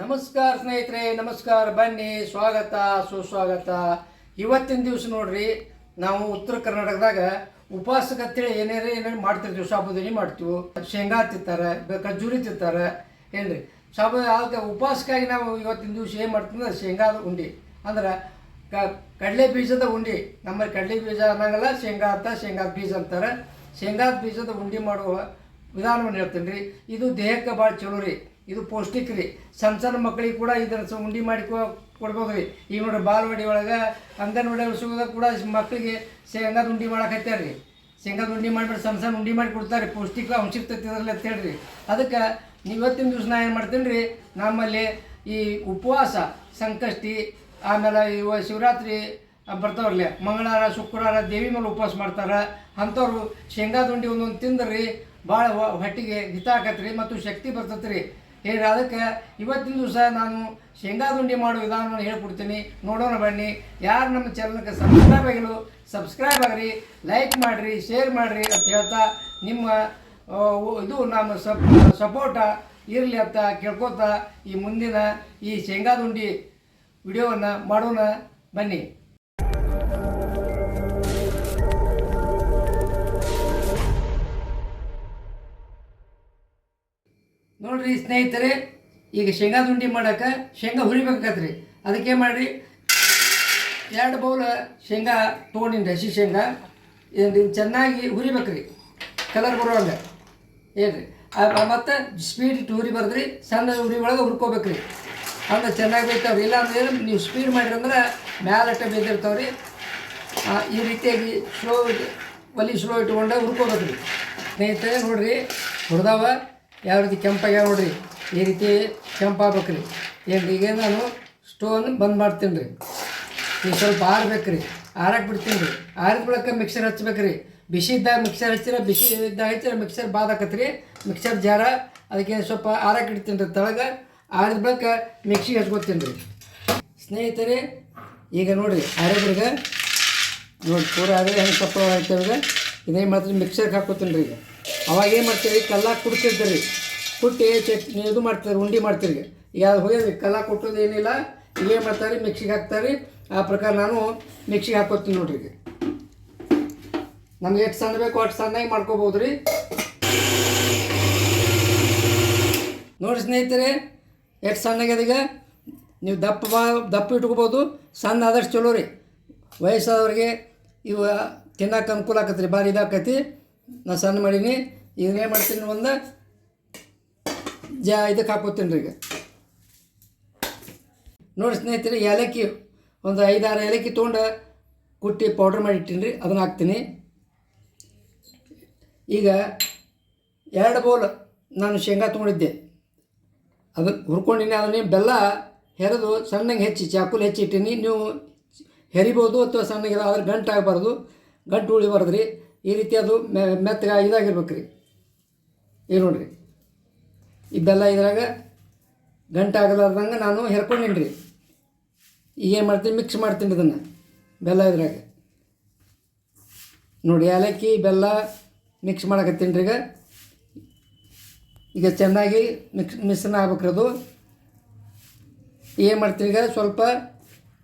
ನಮಸ್ಕಾರ ಸ್ನೇಹಿತರೆ, ನಮಸ್ಕಾರ ಬನ್ನಿ. ಸ್ವಾಗತ, ಸುಸ್ವಾಗತ. ಇವತ್ತಿನ ದಿವಸ ನೋಡ್ರಿ, ನಾವು ಉತ್ತರ ಕರ್ನಾಟಕದಾಗ ಉಪವಾಸಕ್ಕೆ ಅಂತೇಳಿ ಏನೇನು ಏನೇನು ಮಾಡ್ತಿರ್ತೀವಿ ಸಾಬುದಾನಿ ಮಾಡ್ತೀವಿ, ಶೇಂಗಾ ತಿಂತಾರೆ ಖಜ್ಜೂರಿ ತಿಂತಾರೆ, ಏನ್ರಿ? ಸಾಬು ಅದಕ್ಕೆ ಉಪವಾಸಕ್ಕಾಗಿ ನಾವು ಇವತ್ತಿನ ದಿವಸ ಏನು ಮಾಡ್ತೀವಿ ಅಂದ್ರೆ ಶೇಂಗಾದ ಉಂಡಿ. ಅಂದ್ರೆ ಕ ಕಡಲೆ ಬೀಜದ ಉಂಡಿ. ನಮ್ಮಲ್ಲಿ ಕಡಲೆ ಬೀಜ ಅನ್ನಂಗಲ್ಲ, ಶೇಂಗಾ ಅಂತ ಶೇಂಗಾದ ಬೀಜ ಅಂತಾರೆ. ಶೇಂಗಾದ ಬೀಜದ ಉಂಡಿ ಮಾಡುವ ವಿಧಾನವನ್ನು ಹೇಳ್ತೀನಿ ರೀ ಇದು ದೇಹಕ್ಕೆ ಭಾಳ ಚಲೋ ರೀ. ಇದು ಪೌಷ್ಟಿಕ ರೀ ಸಣ್ಣ ಸಣ್ಣ ಮಕ್ಕಳಿಗೆ ಕೂಡ ಇದರ ಉಂಡಿ ಮಾಡಿ ಕೊಡ್ಬೋದು. ರೀ ಈಗ ನೋಡ್ರಿ ಬಾಲ್ವಾಡಿ ಒಳಗೆ ಅಂಗನವಾಡಿ ಉಳಿಸೋದಾಗ ಕೂಡ ಮಕ್ಕಳಿಗೆ ಶೇಂಗಾದ ಉಂಡಿ ಮಾಡಕ್ಕೆ ರೀ ಶೇಂಗಾದ ಉಂಡಿ ಮಾಡಿಬಿಟ್ಟು ಸಣ್ಣ ಸಣ್ಣ ಉಂಡಿ ಮಾಡಿ ಕೊಡ್ತಾರೆ. ಪೌಷ್ಟಿಕ ಅಂಶ ಇರ್ತೈತಿ ಅಂತ ಹೇಳ್ರಿ. ಅದಕ್ಕೆ ಇವತ್ತಿನ ದಿವಸ ನಾ ಏನು ಮಾಡ್ತೀನಿ ರೀ ನಮ್ಮಲ್ಲಿ ಈ ಉಪವಾಸ, ಸಂಕಷ್ಟಿ, ಆಮೇಲೆ ಇವ ಶಿವರಾತ್ರಿ ಬರ್ತಾವ್ರಲ್ಲ. ಮಂಗಳವಾರ ಶುಕ್ರವಾರ ದೇವಿ ಮೇಲೆ ಉಪವಾಸ ಮಾಡ್ತಾರೆ. ಅಂಥವ್ರು ಶೇಂಗಾದ ಉಂಡಿ ಒಂದೊಂದು ತಿಂದ್ರಿ ಭಾಳ ಹೊಟ್ಟಿಗೆ ಹಿತ ಆಕತ್ರಿ ಮತ್ತು ಶಕ್ತಿ ಬರ್ತೈತೆ ರೀ ಹೇಳಿ, ಅದಕ್ಕೆ ಇವತ್ತಿನ ದಿವಸ ನಾನು ಶೇಂಗಾದ ದುಂಡಿ ಮಾಡೋ ವಿಧಾನವನ್ನು ಹೇಳ್ಕೊಡ್ತೀನಿ. ನೋಡೋಣ ಬನ್ನಿ. ಯಾರು ನಮ್ಮ ಚಾನಲ್ಗೆ ಸಬ್ಸ್ಕ್ರೈಬ್ ಆಗಿಲ್ಲ ಸಬ್ಸ್ಕ್ರೈಬ್ ಆಗ್ರಿ ಲೈಕ್ ಮಾಡಿರಿ ಶೇರ್ ಮಾಡಿರಿ ಅಂತ ಹೇಳ್ತಾ ನಿಮ್ಮ ಇದು ನಮ್ಮ ಸಪ್ ಸಪೋರ್ಟ ಇರಲಿ ಅಂತ ಕೇಳ್ಕೊತಾ ಈ ಮುಂದಿನ ಈ ಶೇಂಗಾದ ದುಂಡಿ ವಿಡಿಯೋವನ್ನು ಮಾಡೋಣ ಬನ್ನಿ. ನೋಡ್ರಿ ಸ್ನೇಹಿತರೆ, ಈಗ ಶೇಂಗಾ ದುಂಡಿ ಮಾಡಕ್ಕೆ ಶೇಂಗಾ ಹುರಿಬೇಕಾಗತ್ತೆ ರೀ ಅದಕ್ಕೆ ಮಾಡಿರಿ? ಎರಡು ಬೌಲ್ ಶೇಂಗಾ ತೊಗೊಂಡಿನಿ ಹಸಿ ಶೇಂಗಾ. ಇದನ್ನ ಚೆನ್ನಾಗಿ ಹುರಿಬೇಕ್ರಿ. ಕಲರ್ ಬರುವಂಗೆ. ಏನ್ರಿ? ಮತ್ತು ಸ್ಪೀಡ್ ಇಟ್ಟು ಹುರಿ ಬರ್ದ್ರಿ, ಸಣ್ಣ ಹುರಿ ಒಳಗೆ ಹುರ್ಕೋಬೇಕ್ರಿ. ಅಂದ್ರೆ ಚೆನ್ನಾಗಿ ಬೇಯ್ತಾವ್ರಿ ಇಲ್ಲ ಅಂದ್ರೆ ನೀವು ಸ್ಪೀಡ್ ಮಾಡಿರಂದ್ರೆ ಮ್ಯಾಲಟ್ಟ ಬಿದ್ದಿರ್ತಾವ್ರಿ ಈ ರೀತಿಯಾಗಿ ಸ್ಲೋ ಒಲಿ ಸ್ಲೋ ಇಟ್ಕೊಂಡು ಹುರ್ಕೋಬೇಕ್ರಿ. ಸ್ನೇಹಿತರೆ ನೋಡಿರಿ, ಹುರಿದಾವ. ಯಾವ ರೀತಿ ಕೆಂಪಾಗ್ಯಾವ ನೋಡ್ರಿ. ಈ ರೀತಿ ಕೆಂಪಾಗ್ಬೇಕ್ರಿ. ಏನು ಈಗ ನಾನು ಸ್ಟೋನ್ ಬಂದ್ ಮಾಡ್ತೀನಿ ರೀ ಈಗ ಸ್ವಲ್ಪ ಆರ್ಬೇಕ್ರಿ. ಆರಕ್ಕೆ ಬಿಡ್ತೀನಿ ರೀ ಆರಿದ ಬಳಿಕ ಮಿಕ್ಸರ್ ಹಚ್ಬೇಕ್ರಿ. ಬಿಸಿ ಇದ್ದಾಗ ಮಿಕ್ಸರ್ ಹಚ್ಚಿರ, ಬಿಸಿ ಇದ್ದಾಗ ಹಚ್ಚಿರ ಮಿಕ್ಸರ್ ಬಾದಾಕತ್ರಿ ಮಿಕ್ಸರ್ ಜಾರ ಅದಕ್ಕೆ ಸ್ವಲ್ಪ ಆರಕ್ಕೆ ಇಡ್ತೀನಿ ರೀ ತಳಗೆ. ಆರಿದ ಬಳಿಕ ಮಿಕ್ಸಿಗೆ ಹಚ್ಕೊತೀನಿ ರೀ ಸ್ನೇಹಿತರೆ, ಈಗ ನೋಡಿರಿ ಆರೋಗ್ರಿಗೆ ನೋಡಿ ಪೂರ ಆರ ಹೆಂಗೆ ಸಪ್ಪಳ ಆಯ್ತವಾಗ ಇದೇನು ಮಾಡ್ತೀನಿ ಮಿಕ್ಸರ್ಗೆ ಹಾಕೋತೀನಿ ರೀ ಈಗ. ಅವಾಗ ಏನು ಮಾಡ್ತೀವಿ ಕಲ್ಲ ಕುಡ್ತಿರ್ತೀರಿ. ಕುಟ್ಟಿ ಚಟ್ನಿ ಇದು ಮಾಡ್ತಾರೆ ಉಂಡಿ ಮಾಡ್ತೀರಿ ಈಗ ಅದು ಹೋಗಿ ಕಲ್ಲ ಕೊಟ್ಟೋದು ಏನಿಲ್ಲ. ಈಗ ಏನು ಮಾಡ್ತಾರೆ? ಮಿಕ್ಸಿಗೆ ಹಾಕ್ತಾರೆ. ಆ ಪ್ರಕಾರ ನಾನು ಮಿಕ್ಸಿಗೆ ಹಾಕೋತೀನಿ ನೋಡ್ರಿ ಈಗ. ನಮ್ಗೆ ಎಷ್ಟು ಸಣ್ಣ ಬೇಕು ಅಷ್ಟು ಸಣ್ಣಾಗಿ ಮಾಡ್ಕೋಬೋದು ರೀ ನೋಡಿ ಸ್ನೇಹಿತರೆ, ಎಷ್ಟು ಸಣ್ಣಗೆ ಅದೀಗ ನೀವು ದಪ್ಪ ಬಾ ದಪ್ಪ ಇಟ್ಕೋಬೋದು. ಸಣ್ಣ ಆದಷ್ಟು ಚಲೋ ರೀ. ವಯಸ್ಸಾದವ್ರಿಗೆ ಇವು ತಿನ್ನಕ್ಕೆ ಅನುಕೂಲ ಆಕತ್ರಿ, ಭಾರಿ ಇದಾಕತಿ ನಾ ಸಣ್ಣ ಮಾಡೀನಿ ಇದನ್ನೇನು ಮಾಡ್ತೀನಿ ಒಂದು ಜಾ ಇದಕ್ಕೆ ಹಾಕೋತೀನಿ ರೀ ಈಗ. ನೋಡಿ ಸ್ನೇಹಿತರೆ, ಏಲಕ್ಕಿ, ಒಂದು ಐದಾರು ಏಲಕ್ಕಿ ತೊಗೊಂಡು ಕುಟ್ಟಿ ಪೌಡ್ರ್ ಮಾಡಿ ಇಟ್ಟೀನಿ ರೀ ಅದನ್ನು ಹಾಕ್ತೀನಿ. ಈಗ ಎರಡು ಬೌಲ್ ನಾನು ಶೇಂಗಾ ತೊಗೊಂಡಿದ್ದೆ. ಅದನ್ನು ಹುರ್ಕೊಂಡಿನಿ, ಅದನ್ನೇ ಬೆಲ್ಲ ಹೆರೆದು, ಸಣ್ಣಗೆ ಹೆಚ್ಚಿ, ಚಾಕುಲ್ ಹೆಚ್ಚಿಟ್ಟೀನಿ ನೀವು ಹೆರಿಬೋದು ಅಥವಾ ಸಣ್ಣಗೆ ಆದರೆ ಗಂಟು ಆಗಬಾರ್ದು, ಗಂಟು ಉಳಿಬಾರ್ದು ರೀ. ಈ ರೀತಿ ಅದು ಮೆತ್ತಗೆ ಇದಾಗಿರ್ಬೇಕು ರೀ ಈಗ ನೋಡಿರಿ. ಈ ಬೆಲ್ಲ ಇದ್ರಾಗ ಗಂಟೆ ಆಗಲಾರ್ದಂಗೆ ನಾನು ಹೆರ್ಕೊಂಡಿನಿ ರೀ ಈಗ ಏನು ಮಾಡ್ತೀನಿ? ಮಿಕ್ಸ್ ಮಾಡ್ತೀನಿ ಅದನ್ನು ಬೆಲ್ಲ ಇದ್ರಾಗ. ನೋಡಿ, ಏಲಕ್ಕಿ, ಬೆಲ್ಲ ಮಿಕ್ಸ್ ಮಾಡಕತ್ತೀನಿ ರೀ ಈಗ ಈಗ ಚೆನ್ನಾಗಿ ಮಿಕ್ಸ್ ಮಿಶ್ರಣ ಆಗ್ಬೇಕ್ರಿ ಅದು. ಏನು ಮಾಡ್ತೀನಿ ಈಗ ಸ್ವಲ್ಪ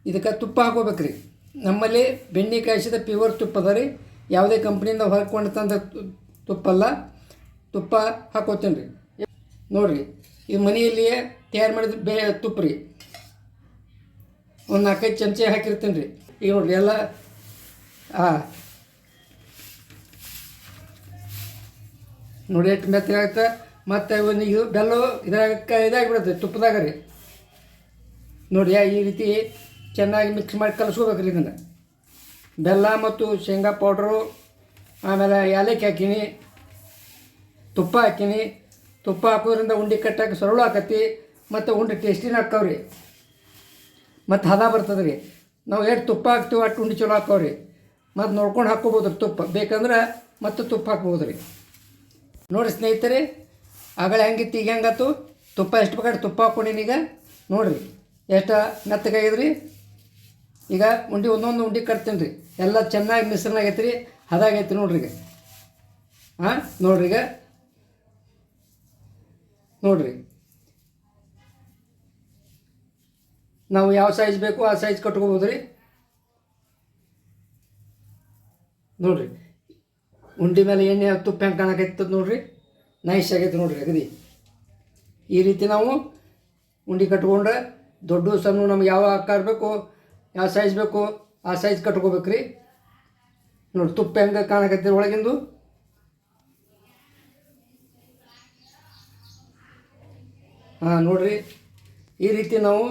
ಇದಕ್ಕೆ ತುಪ್ಪ ಹಾಕೋಬೇಕ್ರಿ. ನಮ್ಮಲ್ಲಿ ಬೆಣ್ಣೆ ಕಾಯಿಸಿದ ಪ್ಯೂರ್ ತುಪ್ಪ ಅದ ರೀ ಯಾವುದೇ ಕಂಪ್ನಿಯಿಂದ ಹೊರಕೊಂಡು ತಂದ ತುಪ್ಪಲ್ಲ, ತುಪ್ಪ ಹಾಕೋತೀನಿ ರೀ. ನೋಡಿರಿ, ಈ ಮನೆಯಲ್ಲಿಯೇ ತಯಾರು ಮಾಡಿದ ಬೇ, ತುಪ್ಪ ರೀ. ಒಂದು ನಾಲ್ಕೈದು ಚಮಚೆ ಹಾಕಿರ್ತೀನಿ ರೀ. ಈಗ ನೋಡಿರಿ, ಎಲ್ಲ ಹಾಂ ನೋಡಿ ಎಷ್ಟು ಮೆತ್ತಗಾಗುತ್ತೆ ಮತ್ತು ಒಂದು ಇದು ಬೆಲ್ಲ ಇದ್ರಾಗ ಇದಾಗಿಬಿಡುತ್ತೆ ತುಪ್ಪದಾಗ ರೀ. ನೋಡಿ ಈ ರೀತಿ ಚೆನ್ನಾಗಿ ಮಿಕ್ಸ್ ಮಾಡಿ ಕಲಿಸ್ಕೋಬೇಕು ರೀ ಇದನ್ನು. ಬೆಲ್ಲ ಮತ್ತು ಶೇಂಗಾ ಪೌಡ್ರು, ಆಮೇಲೆ ಏಲಕ್ಕಿ ಹಾಕೀನಿ, ತುಪ್ಪ ಹಾಕೀನಿ. ತುಪ್ಪ ಹಾಕೋದ್ರಿಂದ ಉಂಡೆ ಕಟ್ಟಕ್ಕೆ ಸರಳು ಆಕತಿ, ಮತ್ತು ಉಂಡೆ ಟೇಸ್ಟಿನ ಹಾಕವ್ರಿ ಮತ್ತು ಹದ ಬರ್ತದೆ ರೀ ನಾವು ಎಷ್ಟು ತುಪ್ಪ ಹಾಕ್ತೀವಿ ಅಷ್ಟು ಉಂಡೆ ಚಲೋ ಹಾಕ್ತಾವ್ರಿ ಮತ್ತು ನೋಡ್ಕೊಂಡು ಹಾಕ್ಕೋಬೋದು ತುಪ್ಪ. ಬೇಕಂದ್ರೆ ಮತ್ತು ತುಪ್ಪ ಹಾಕ್ಬೋದು ರೀ ನೋಡಿ ಸ್ನೇಹಿತರೆ ಆಗಳ ಹೆಂಗಿತ್ತು ಈಗ ಹೆಂಗಾತು ತುಪ್ಪ ಎಷ್ಟು ಬೇಕಾದ್ರೆ ತುಪ್ಪ ಹಾಕ್ಕೊಂಡೀನಿ ಈಗ. ನೋಡಿರಿ, ಎಷ್ಟು ಮೆತ್ತಗಾಗಿದ್ರಿ? ಈಗ ಉಂಡೆ ಒಂದೊಂದು ಉಂಡೆ ಕಟ್ತೀನಿ ರೀ. ಎಲ್ಲ ಚೆನ್ನಾಗಿ ಮಿಶ್ರಣ ಆಗೈತೆ ರೀ ಹದಾಗೈತೆ ನೋಡ್ರಿ ಈಗ. ಹಾಂ ನೋಡ್ರಿ ಈಗ. ನೋಡ್ರಿ. ನಾವು ಯಾವ ಸೈಜ್ ಬೇಕು ಆ ಸೈಜ್ ಕಟ್ಕೋಬೋದು ರೀ. ನೋಡ್ರಿ. ಉಂಡಿ ಮೇಲೆ ಎಣ್ಣೆ ತುಪ್ಪ ಹೆಂಗೆ ಕಾಣಕೈತದ ನೋಡ್ರಿ. ನೈಸ್ ಆಗೈತೆ ನೋಡ್ರಿ ಅಗದಿ. ಈ ರೀತಿ ನಾವು ಉಂಡಿ ಕಟ್ಕೊಂಡ್ರೆ ದೊಡ್ಡ ಸಣ್ಣ ನಮ್ಗೆ ಯಾವ ಆಕಾರ ಬೇಕು ಯಾವ ಸೈಜ್ ಬೇಕು, ಆ ಸೈಜ್ ಕಟ್ಕೋಬೇಕು ರೀ ನೋಡಿ ತುಪ್ಪ ಹೆಂಗೆ ಕಾಣಕತ್ತೀರಿ ಒಳಗಿಂದು. ಹಾಂ, ನೋಡಿರಿ. ಈ ರೀತಿ ನಾವು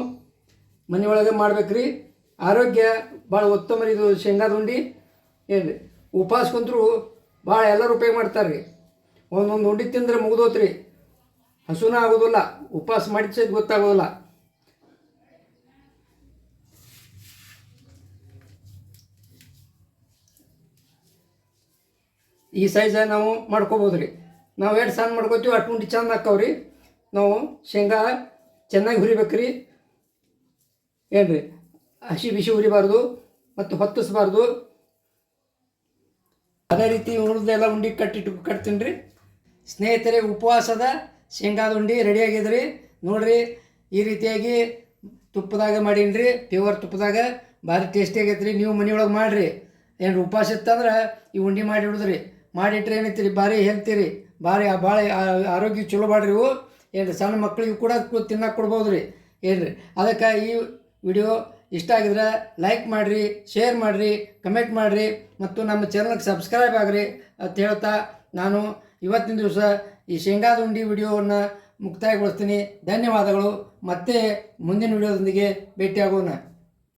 ಮನೆಯೊಳಗೆ ಮಾಡ್ಬೇಕ್ರಿ. ಆರೋಗ್ಯ ಭಾಳ ಉತ್ತಮ ರೀ ಇದು ಶೇಂಗಾದ ಉಂಡಿ ಏನು ರೀ ಉಪವಾಸ ಕುಂತರು ಭಾಳ ಎಲ್ಲರೂ ಉಪಯೋಗ ಮಾಡ್ತಾರೆ ರೀ ಒಂದೊಂದು ಉಂಡಿ ತಿಂದ್ರೆ ಮುಗಿದೋತ್ರಿ. ಹಸುನ ಆಗೋದಿಲ್ಲ, ಉಪವಾಸ ಮಾಡಿದ ಗೊತ್ತಾಗೋದಿಲ್ಲ. ಈ ಸೈಜ ನಾವು ಮಾಡ್ಕೋಬೋದು ರೀ ನಾವು ಎಷ್ಟು ಸಣ್ಣ ಮಾಡ್ಕೋತೀವಿ ಅಷ್ಟು ಉಂಡಿ ಚೆಂದ ಹಾಕವ್ರಿ. ನಾವು ಶೇಂಗಾ ಚೆನ್ನಾಗಿ ಹುರಿಬೇಕು ರೀ ಏನು ರೀ ಹಸಿ ಬಿಸಿ ಹುರಿಬಾರ್ದು ಮತ್ತು ಹೊತ್ತಿಸ್ಬಾರ್ದು. ಅದೇ ರೀತಿ ಉಳಿದೆಲ್ಲ ಉಂಡಿ ಕಟ್ಟಿಟ್ಟು ಕಟ್ತೀನಿ ರೀ ಸ್ನೇಹಿತರೆ, ಉಪವಾಸದ ಶೇಂಗಾದ ಉಂಡಿ ರೆಡಿ ರೀ ನೋಡ್ರಿ, ಈ ರೀತಿಯಾಗಿ ತುಪ್ಪದಾಗ ಮಾಡೀನಿ ರೀ ಪ್ಯೂರ್ ತುಪ್ಪದಾಗ. ಭಾರಿ ಟೇಸ್ಟಿ ಆಗೈತೆ ರೀ ನೀವು ಮನೆಯೊಳಗೆ ಮಾಡಿರಿ. ಏನು ಉಪವಾಸ ಇತ್ತಂದ್ರೆ ಈ ಉಂಡಿ ಮಾಡಿ ಇಡುದ್ರಿ. ಮಾಡಿಟ್ರೆ ಏನೈತಿ ಭಾರಿ ಹೆಲ್ತಿರಿ. ಭಾರಿ ಭಾಳ ಆರೋಗ್ಯ ಚಲೋ ಮಾಡ್ರಿ ಇವು ಏನು ಸಣ್ಣ ಮಕ್ಕಳಿಗೂ ಕೂಡ ತಿನ್ನಕ್ಕೆ ಕೊಡ್ಬೋದು ರೀ ಏನು ಅದಕ್ಕೆ ಈ ವಿಡಿಯೋ ಇಷ್ಟ ಆಗಿದ್ರೆ ಲೈಕ್ ಮಾಡಿರಿ, ಶೇರ್ ಮಾಡಿರಿ, ಕಮೆಂಟ್ ಮಾಡಿರಿ ಮತ್ತು ನಮ್ಮ ಚಾನಲ್ಗೆ ಸಬ್ಸ್ಕ್ರೈಬ್ ಆಗಿರಿ ಅಂತ ಹೇಳ್ತಾ ನಾನು ಇವತ್ತಿನ ದಿವಸ ಈ ಶೇಂಗಾದ ಉಂಡಿ ವಿಡಿಯೋವನ್ನು ಮುಕ್ತಾಯಗೊಳಿಸ್ತೀನಿ. ಧನ್ಯವಾದಗಳು. ಮತ್ತೆ ಮುಂದಿನ ವಿಡಿಯೋದೊಂದಿಗೆ ಭೇಟಿಯಾಗೋಣ.